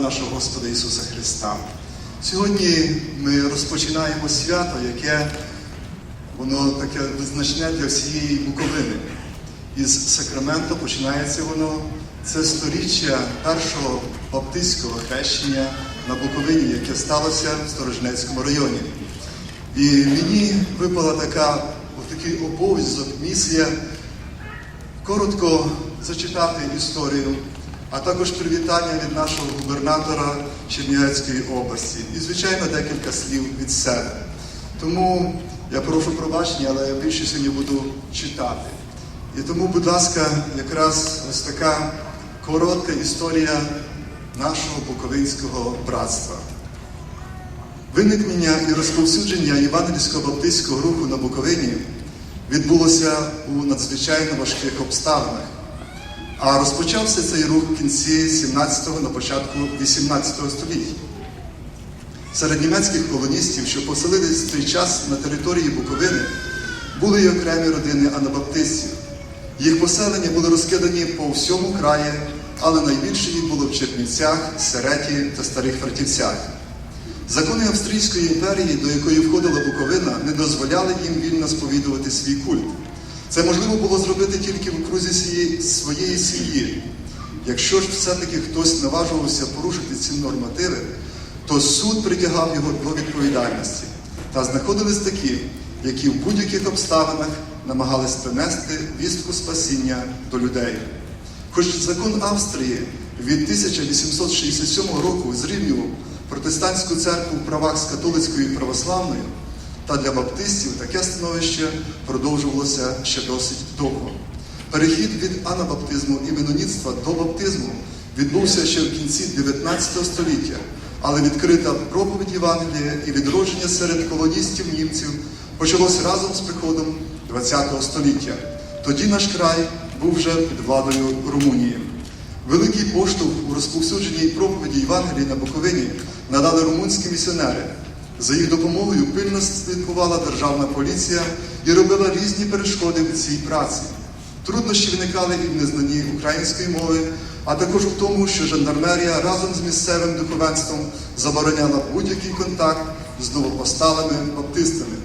нашого Господа Ісуса Христа. Сьогодні ми розпочинаємо свято, яке воно таке визначне для всієї Буковини. Із Сакраменту починається воно. Це сторіччя першого баптистського хрещення на Буковині, яке сталося в Сторожнецькому районі. І мені випала така, такий обов'язок, місія коротко зачитати історію, а також привітання від нашого губернатора Чернівецької області. І, звичайно, декілька слів від себе. Тому я прошу пробачення, але я більше сьогодні буду читати. І тому, будь ласка, якраз ось така коротка історія нашого Буковинського братства. Виникнення і розповсюдження євангельського баптистського руху на Буковині відбулося у надзвичайно важких обставинах. А розпочався цей рух в кінці 17-го, на початку 18 століття. Серед німецьких колоністів, що поселились в той час на території Буковини, були й окремі родини анабаптистів. Їх поселення були розкидані по всьому краї, але найбільше їх було в Чернівцях, Сереті та Старих Фертівцях. Закони Австрійської імперії, до якої входила Буковина, не дозволяли їм вільно сповідувати свій культ. Це можливо було зробити тільки в своєї- своєї сім'ї. Якщо ж все-таки хтось наважувався порушити ці нормативи, то суд притягав його до відповідальності. Та знаходились такі, які в будь-яких обставинах намагались принести вістку спасіння до людей. Хоч закон Австрії від 1867 року зрівнював протестантську церкву в правах з католицькою і православною, та для баптистів таке становище продовжувалося ще досить довго. Перехід від анабаптизму і меноніцтва до баптизму відбувся ще в кінці 19 століття, але відкрита проповідь Євангелія і відродження серед колоністів німців почалось разом з приходом 20 століття. Тоді наш край був вже під владою Румунії. Великий поштовх у розповсюдженій проповіді Євангелії на Буковині надали румунські місіонери. За їх допомогою пильно слідкувала державна поліція і робила різні перешкоди в цій праці. Труднощі виникали і в незнанні української мови, а також в тому, що жандармерія разом з місцевим духовенством забороняла будь-який контакт з новопосталими баптистами.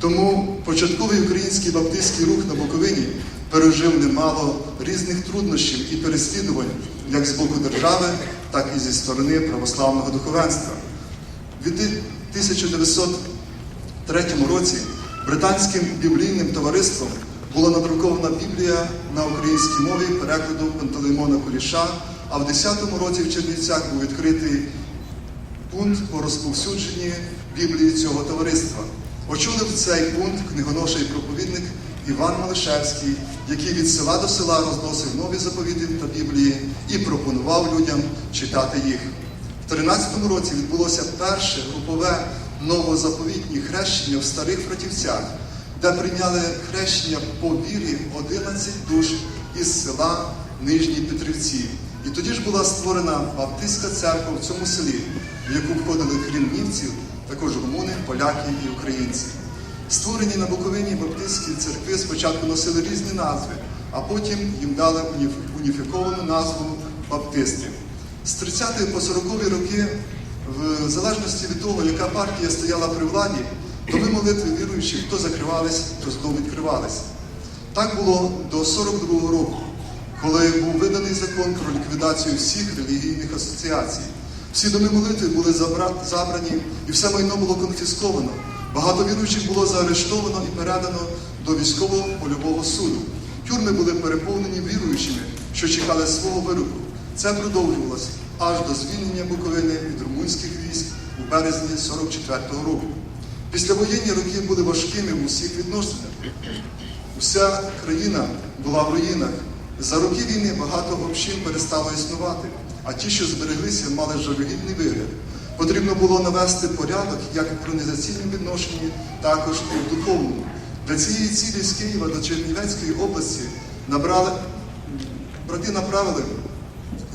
Тому початковий український баптистський рух на Буковині пережив немало різних труднощів і переслідувань як з боку держави, так і зі сторони православного духовенства. 1903 році британським біблійним товариством була надрукована Біблія на українській мові перекладу Пантелеймона Куліша, а в 10-му році в Чернівцях був відкритий пункт по розповсюдженні Біблії цього товариства. Очолив цей пункт книгоноша і проповідник Іван Малишевський, який від села до села розносив нові заповіти та Біблії і пропонував людям читати їх. В 13-му році відбулося перше групове новозаповітнє хрещення в старих фратівцях, де прийняли хрещення по вірі 11 душ із села Нижні Петрівці. І тоді ж була створена баптистська церква в цьому селі, в яку входили крім німців, також румуни, поляки і українці. Створені на Буковині баптистські церкви спочатку носили різні назви, а потім їм дали уніфіковану назву баптистів. З 30-х по 40-ві роки, в залежності від того, яка партія стояла при владі, доми молитви віруючих то закривались, то знову відкривались. Так було до 42-го року, коли був виданий закон про ліквідацію всіх релігійних асоціацій. Всі доми молитви були забрані і все майно було конфісковано. Багато віруючих було заарештовано і передано до військового польового суду. Тюрми були переповнені віруючими, що чекали свого вироку. Це продовжувалося аж до звільнення Буковини від румунських військ у березні 44-го року. Післявоєнні роки були важкими в усіх відносинах. Уся країна була в руїнах. За роки війни багато общин перестало існувати, а ті, що збереглися, мали жалюгідний вигляд. Потрібно було навести порядок як в організаційному відношенні, також і в духовному. Для цієї цілі з Києва до Чернівецької області набрали, брати направили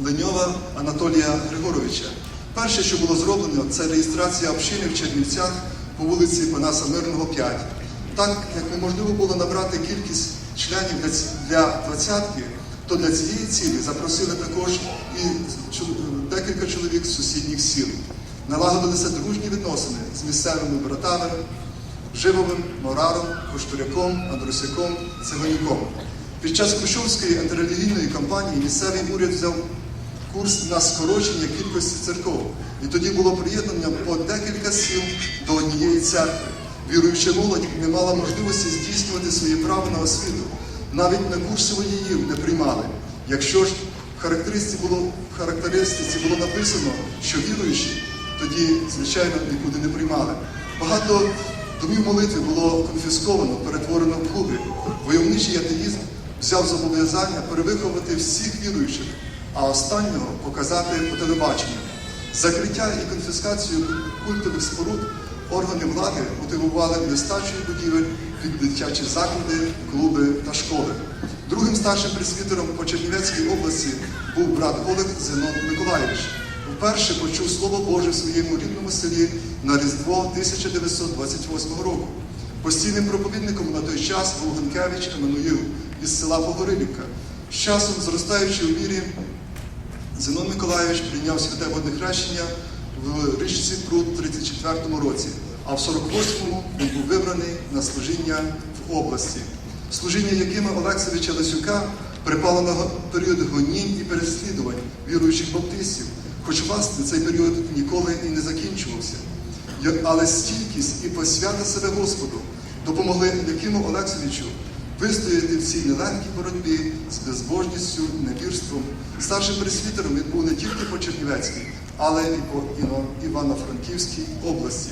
Леньова Анатолія Григоровича. Перше, що було зроблено, це реєстрація общини в Чернівцях по вулиці Панаса Мирного, 5. Так як неможливо було набрати кількість членів для двадцятки, то для цієї цілі запросили також і декілька чоловік з сусідніх сіл. Налагодилися дружні відносини з місцевими братами Живовим, Мораром, Коштуряком, Андрусяком, Циванюком. Під час Хрущовської антирелігійної кампанії місцевий уряд взяв курс на скорочення кількості церков. І тоді було приєднання по декілька сіл до однієї церкви. Віруюча молодь не мала можливості здійснювати свої права на освіту. Навіть на курси водіїв не приймали. Якщо ж в характеристиці було, в характеристиці було написано, що віруючі, тоді, звичайно, нікуди не приймали. Багато домів молитви було конфісковано, перетворено в клуби. Войовничий атеїзм взяв зобов'язання перевиховувати всіх віруючих, а останнього показати по телебаченню. Закриття і конфіскацію культових споруд органи влади мотивували нестачею будівель під дитячі заклади, клуби та школи. Другим старшим пресвітером по Чернівецькій області був брат Олег Зенон Миколаївич. Вперше почув Слово Боже в своєму рідному селі на Різдво 1928 року. Постійним проповідником на той час був Гункевич Еммануїл із села Погорилівка. З часом, зростаючи у вірі, Зенон Миколаївич прийняв святе водне хрещення в річці Пруд в 34-му році, а в 48-му він був вибраний на служіння в області. Служіння якими Олексовича Лисюка припало на період гонінь і переслідувань віруючих баптистів, хоч власне цей період ніколи і не закінчувався. Але стійкість і посвята себе Господу допомогли Якиму Олексовичу вистояти в цій нелегкій боротьбі з безбожністю, невірством. Старшим пресвітером він був не тільки по Чернівецькій, але і по Івано-Франківській області.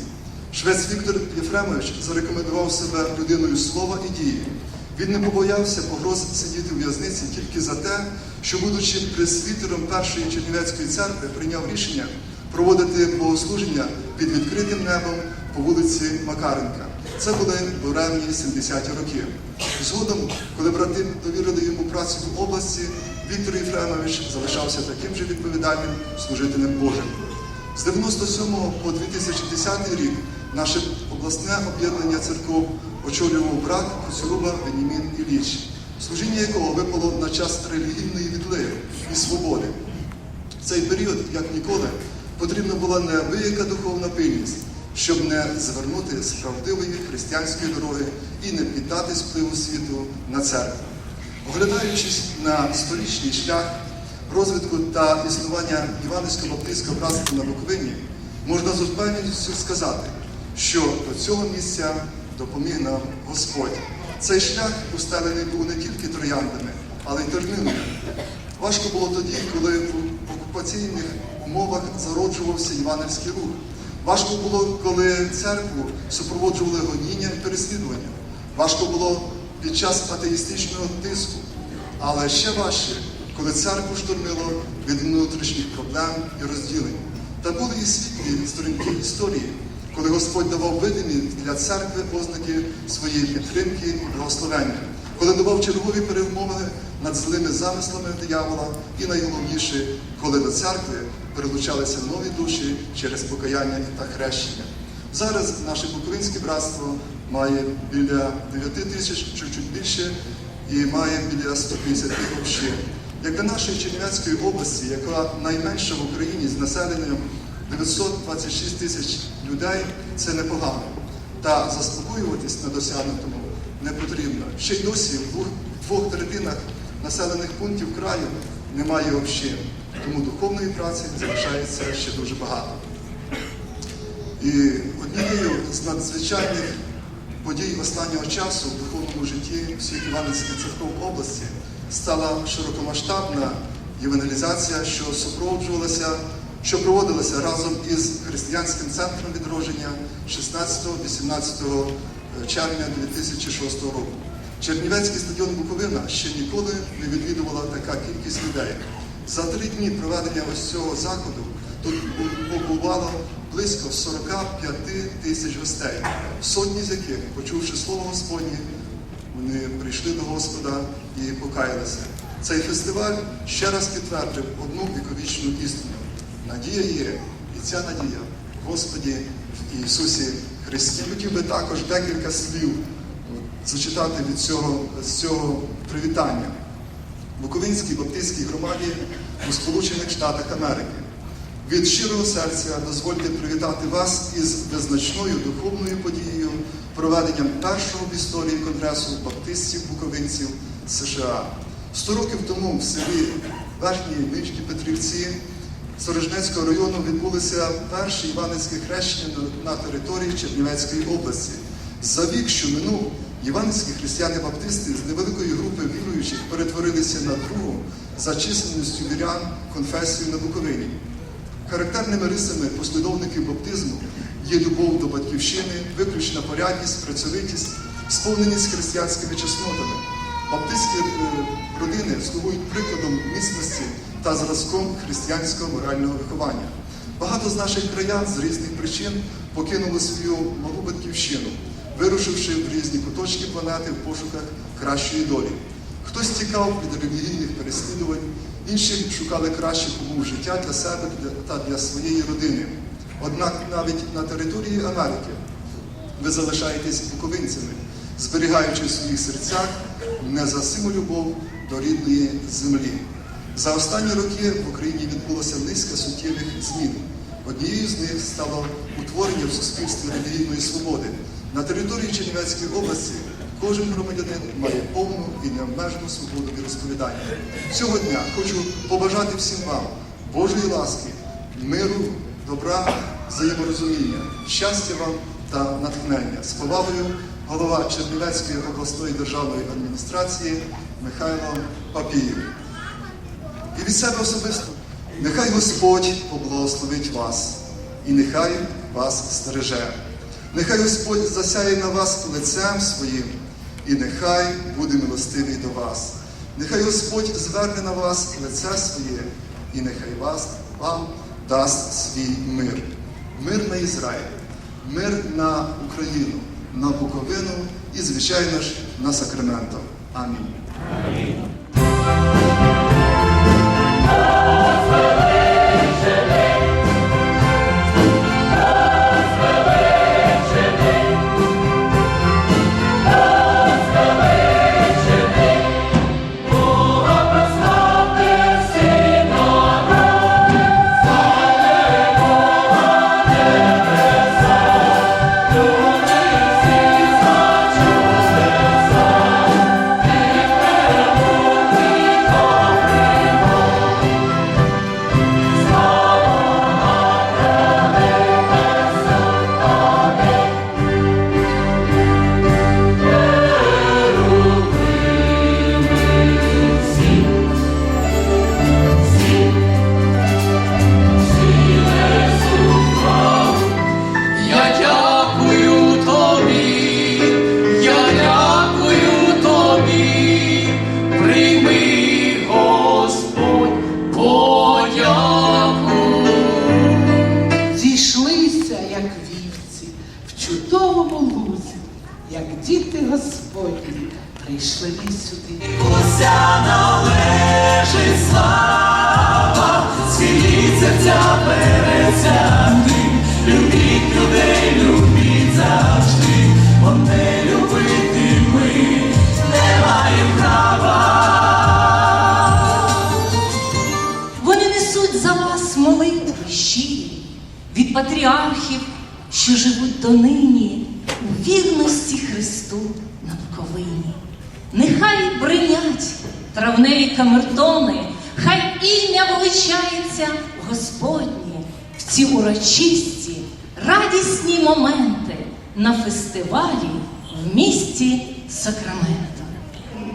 Швець Віктор Єфремович зарекомендував себе людиною слова і дії. Він не побоявся погроз сидіти у в'язниці тільки за те, що, будучи пресвітером першої Чернівецької церкви, прийняв рішення проводити богослуження під відкритим небом по вулиці Макаренка. Це були буремні 70-ті роки. Згодом, коли брати довірили йому працю в області, Віктор Єфремович залишався таким же відповідальним служителем Божим. З 97 по 2010 рік наше обласне об'єднання церков очолював брат Коцюруба Венімін Ілліч, служіння якого випало на час релігійної відливи і свободи. В цей період, як ніколи, потрібна була неабияка духовна пильність, щоб не звернути з правдивої християнської дороги і не піддати впливу світу на церкву. Оглядаючись на сторічний шлях розвитку та існування Іванівського баптистського братства на Буковині, можна з впевненістю сказати, що до цього місця допоміг нам Господь. Цей шлях устелений був не тільки трояндами, але й тернинами. Важко було тоді, коли в окупаційних умовах зароджувався Іванівський рух. Важко було, коли церкву супроводжували гоніння і переслідування. Важко було під час атеїстичного тиску. Але ще важче, коли церкву штурмило від внутрішніх проблем і розділень. Та були і світлі сторінки історії, коли Господь давав видимі для церкви ознаки своєї підтримки і благословення, коли давав чергові перемоги над злими замислами диявола, і найголовніше, коли до церкви прилучалися нові душі через покаяння та хрещення. Зараз наше Буковинське братство має біля 9 тисяч, чуть-чуть більше, і має біля 150 общин. Як для нашої Чернівецької області, яка найменша в Україні з населенням 926 тисяч людей, це непогано. Та заспокоюватись на досягнутому не потрібно. Ще й досі в двох третинах населених пунктів краю немає общин. Тому духовної праці залишається ще дуже багато. І однією з надзвичайних подій останнього часу в духовному житті всіх Іванівських церков області стала широкомасштабна євангелізація, що супроводжувалася, що проводилася разом із християнським центром відродження 16-18 червня 2006 року. Чернівецький стадіон Буковина ще ніколи не відвідувала така кількість людей. За три дні проведення ось цього заходу тут побувало близько 45 тисяч гостей, сотні з яких, почувши слово Господнє, вони прийшли до Господа і покаялися. Цей фестиваль ще раз підтвердив одну віковічну істину. Надія є, і ця надія в Господі в Ісусі Христі. Хотів би також декілька слів зачитати від цього, з цього привітання. Буковинській баптистській громаді у Сполучених Штатах Америки. Від щирого серця дозвольте привітати вас із визначною духовною подією проведенням першого в історії Конгресу баптистів-буковинців США. Сто років тому в селі Верхні Нижні Петрівці Сторожнецького району відбулися перші іванецькі хрещення на території Чернівецької області. За вік, що минув, іванецькі християни-баптисти з невеликої групи віруючих перетворилися на другу за численністю вірян конфесію на Буковині. Характерними рисами послідовників баптизму є любов до батьківщини, виключна порядність, працьовитість, сповненість християнськими чеснотами. Баптистські е, родини слугують прикладом міцності та зразком християнського морального виховання. Багато з наших краян з різних причин покинули свою малу батьківщину, вирушивши в різні куточки планети в пошуках кращої долі. Хтось тікав від релігійних переслідувань, інші шукали кращих умов життя для себе та для своєї родини. Однак навіть на території Америки ви залишаєтесь буковинцями, зберігаючи в своїх серцях незасиму любов до рідної землі. За останні роки в Україні відбулося низка суттєвих змін. Однією з них стало утворення в суспільстві релігійної свободи. На території Чернівецької області кожен громадянин має повну і необмежену свободу віросповідання. Цього дня хочу побажати всім вам Божої ласки, миру, добра, взаєморозуміння, щастя вам та натхнення. З повагою голова Чернівецької обласної державної адміністрації Михайло Папієв. І від себе особисто. Нехай Господь поблагословить вас, і нехай вас стереже. Нехай Господь засяє на вас лицем своїм, і нехай буде милостивий до вас. Нехай Господь зверне на вас лице своє, і нехай вас вам дасть свій мир. Мир на Ізраїль, мир на Україну, на Буковину і, звичайно ж, на Сакраменто. Амінь. Я за вас молитви щирі від патріархів, що живуть донині у вірності Христу на Буковині. Нехай бринять травневі камертони, хай ім'я величається Господнє в ці урочисті, радісні моменти на фестивалі в місті Сакраменто.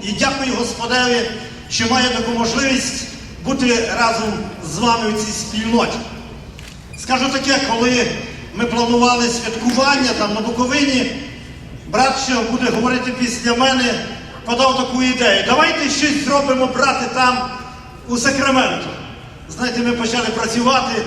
І дякую Господеві, що має таку можливість бути разом з вами у цій спільноті. Скажу таке, коли ми планували святкування там на Буковині, брат, що буде говорити після мене, подав таку ідею. Давайте щось зробимо, брати, там у Сакраменто. Знаєте, ми почали працювати,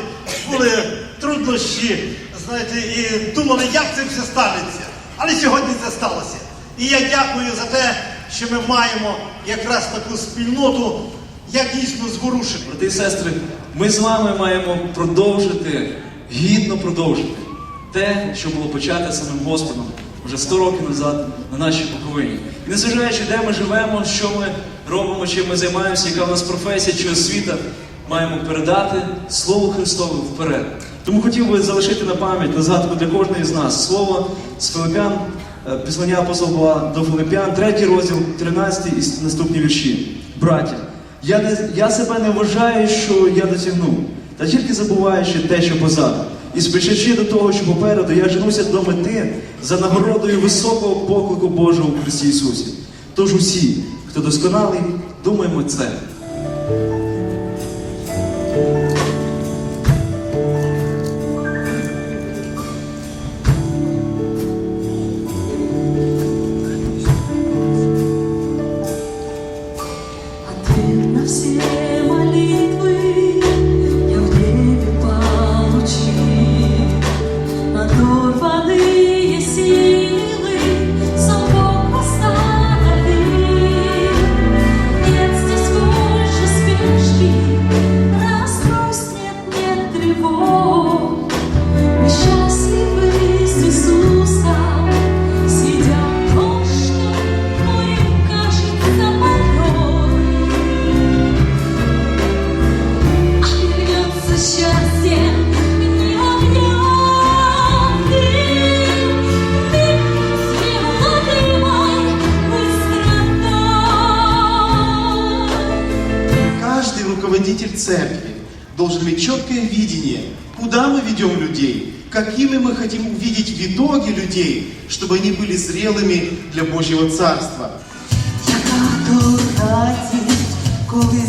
були труднощі, знаєте, і думали, як це все станеться. Але сьогодні це сталося. І я дякую за те, що ми маємо якраз таку спільноту, я дійсно зворушений. Брати і сестри, ми з вами маємо продовжити, гідно продовжити те, що було почати самим Господом вже 100 років назад на нашій Буковині. І не зважаючи, де ми живемо, що ми робимо, чим ми займаємося, яка в нас професія чи освіта, маємо передати Слово Христове вперед. Тому хотів би залишити на пам'ять на згадку для кожної з нас слово з Филипян, е, післання апостола до Филипян, третій розділ, 13 і наступні вірші. Браття. Я не, я себе не вважаю, що я досягнув, та тільки забуваючи те, що позаду. І спішачи до того, що попереду, я женуся до мети за нагородою високого поклику Божого в Христі Ісусі. Тож усі, хто досконалий, думаємо це. ноги людей, чтобы они были зрелыми для Божьего Царства. Коли.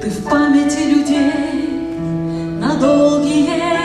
Ты в памяти людей на долгие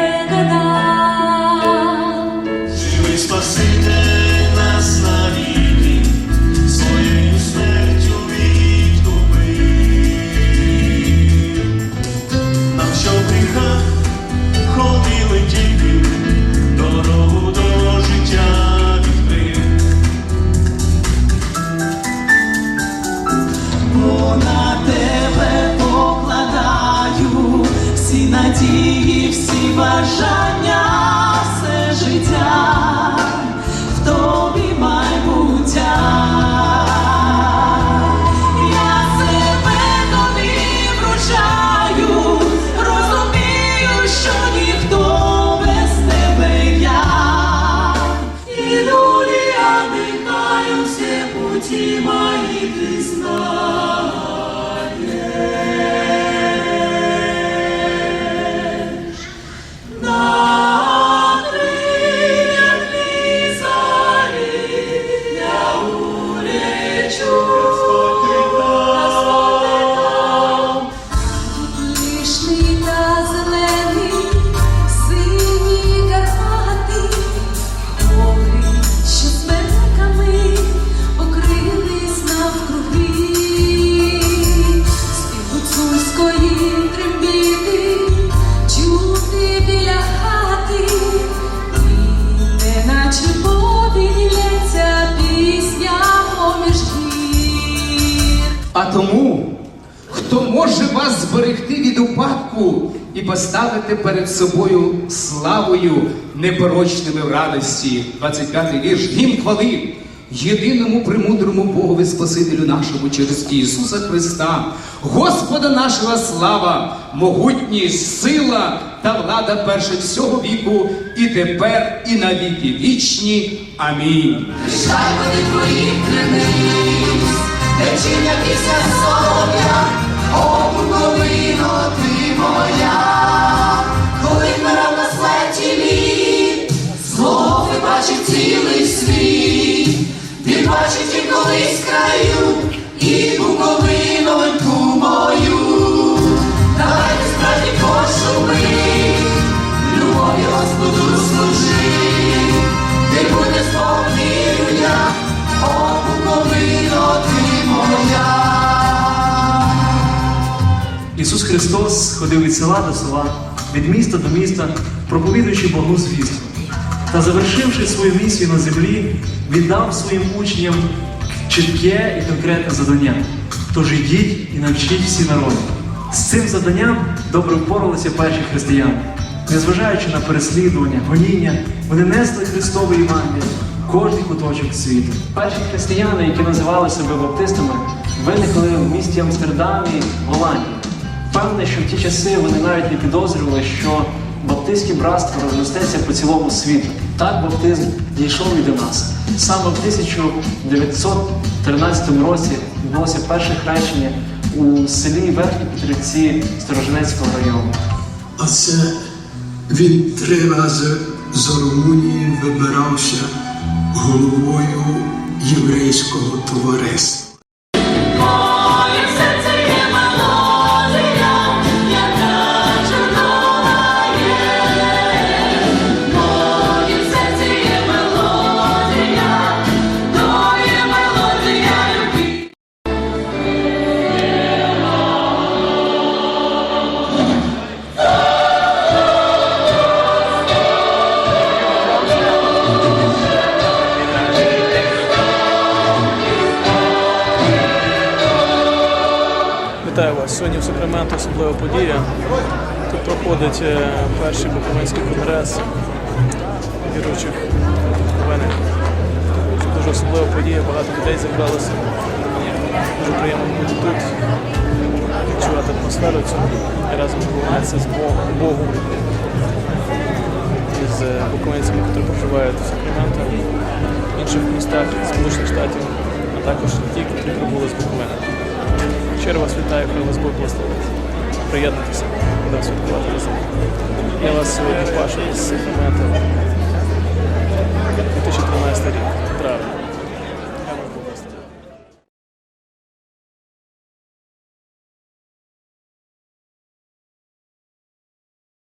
і поставити перед собою славою непорочними в радості. 25-й вірш. Гім хвали єдиному премудрому Богові Спасителю нашому через Ісуса Христа, Господа нашого слава, могутність, сила та влада перше всього віку, і тепер, і на віки вічні. Амінь. Твої кринись, після сон. Ісус Христос ходив від села до села, від міста до міста, проповідуючи благу звістку. Та завершивши свою місію на землі, віддав своїм учням чітке і конкретне завдання. Тож ідіть і навчіть всі народи. З цим завданням добре впоралися перші християни. Незважаючи на переслідування, гоніння, вони несли Христове Євангеліє в кожний куточок світу. Перші християни, які називали себе баптистами, виникли в місті Амстердамі, Голландії. Впевнений, що в ті часи вони навіть не підозрювали, що баптистське братство розростеться по цілому світу. Так баптизм дійшов і до нас. Саме в 1913 році відбулося перше хрещення у селі Верхні Петрівці Сторожинецького району. А це він три рази за Румунії вибирався головою єврейського товариства. Особлива подія. Тут проходить е, перший Буковинський конгрес віруючих буковини. Це дуже особлива подія, багато людей зібралося. Дуже приємно бути тут, відчувати атмосферу цю і разом поклонятися з Богом, із е, буковинцями, які проживають в Сакраменто, в інших містах Сполучених Штатів, а також ті, які прибули з Буковини. Щиро вас вітаю, хай вас Бог благословить. Приєднуйтеся, будемо святкувати разом. Я вас сьогодні бачу з Сакрамента 2013 рік. Правильно.